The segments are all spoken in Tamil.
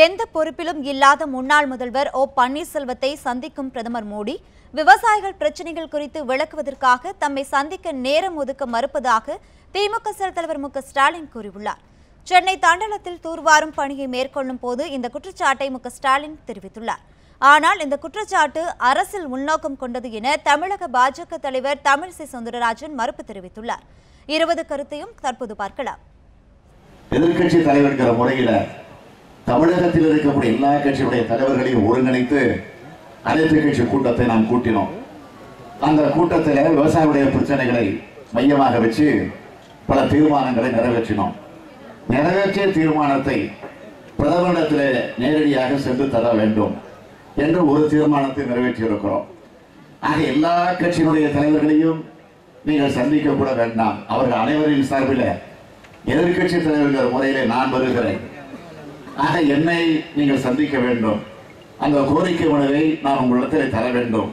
எந்த பொறுப்பிலும் இல்லாத முன்னாள் முதல்வர் ஓ பன்னீர்செல்வத்தை சந்திக்கும் பிரதமர் மோடி விவசாயிகள் பிரச்சினைகள் குறித்து விளக்குவதற்காக தம்மை சந்திக்க நேரம் ஒதுக்க மறுப்பதாக திமுக செயல் தலைவர் மு ஸ்டாலின் கூறியுள்ளார். சென்னை தண்டலத்தில் தூர்வாரும் பணியை மேற்கொள்ளும் போது இந்த குற்றச்சாட்டை மு ஸ்டாலின் தெரிவித்துள்ளார். ஆனால் இந்த குற்றச்சாட்டு அரசில் உள்நோக்கம் கொண்டது என தமிழக பாஜக தலைவர் தமிழிசை சவுந்தரராஜன் மறுப்பு தெரிவித்துள்ளார். இருபது கருத்தையும் தற்போது பார்க்கலாம். எதிர்கட்சி தலைவர்கிற முறையில் தமிழகத்தில் இருக்கக்கூடிய எல்லா கட்சியுடைய தலைவர்களையும் ஒருங்கிணைத்து அனைத்து கட்சி கூட்டத்தை நாம் கூட்டினோம். அந்த கூட்டத்தில் விவசாயிகளுடைய பிரச்சனைகளை மையமாக வச்சு பல தீர்மானங்களை நிறைவேற்றினோம். நிறைவேற்றிய தீர்மானத்தை பிரதமரிடத்தில் நேரடியாக சென்று தர வேண்டும் என்று ஒரு தீர்மானத்தை நிறைவேற்றியிருக்கிறோம். ஆக எல்லா கட்சியினுடைய தலைவர்களையும் நீங்கள் சந்திக்க கூட வேண்டாம். அவர்கள் அனைவரின் சார்பில் எதிர்க்கட்சி தலைவர்கள் முறையிலே நான் வருகிறேன். ஆக என்னை நீங்கள் சந்திக்க வேண்டும். அந்த கோரிக்கை உணவை நான் உங்களிடத்தில் தர வேண்டும்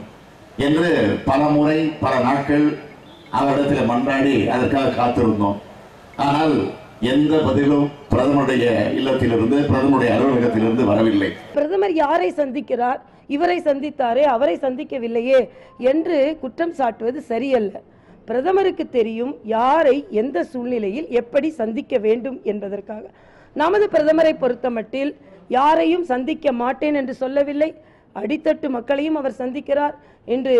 என்று பல முறை பல நாட்கள் அவரிடத்தில் மன்றாடி அதற்காக காத்திருந்தோம். ஆனால் எந்த பதிலும் பிரதமருடைய இல்லத்திலிருந்து பிரதமருடைய அலுவலகத்திலிருந்து வரவில்லை. பிரதமர் யாரை சந்திக்கிறார்? இவரை சந்தித்தாரே அவரை சந்திக்கவில்லையே என்று குற்றம் சாட்டுவது சரியல்ல. பிரதமருக்கு தெரியும் யாரை எந்த சூழ்நிலையில் எப்படி சந்திக்க வேண்டும் என்பதற்காக. நமது பிரதமரை பொறுத்தமட்டில் யாரையும் சந்திக்க மாட்டேன் என்று சொல்லவில்லை. அடித்தட்டு மக்களையும் அவர் சந்திக்கிறார். இன்று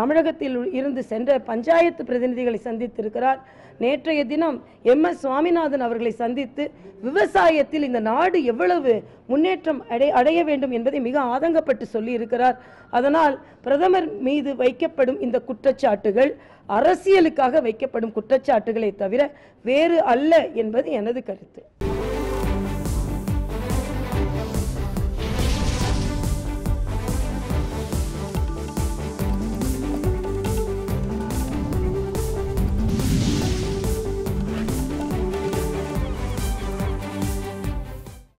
தமிழகத்தில் இருந்து சென்ற பஞ்சாயத்து பிரதிநிதிகளை சந்தித்திருக்கிறார். நேற்றைய தினம் எம் எஸ் சுவாமிநாதன் அவர்களை சந்தித்து விவசாயத்தில் இந்த நாடு எவ்வளவு முன்னேற்றம் அடை அடைய வேண்டும் என்பதை மிக ஆதங்கப்பட்டு சொல்லியிருக்கிறார். அதனால் பிரதமர் மீது வைக்கப்படும் இந்த குற்றச்சாட்டுகள் அரசியலுக்காக வைக்கப்படும் குற்றச்சாட்டுகளை தவிர வேறு அல்ல என்பது எனது கருத்து.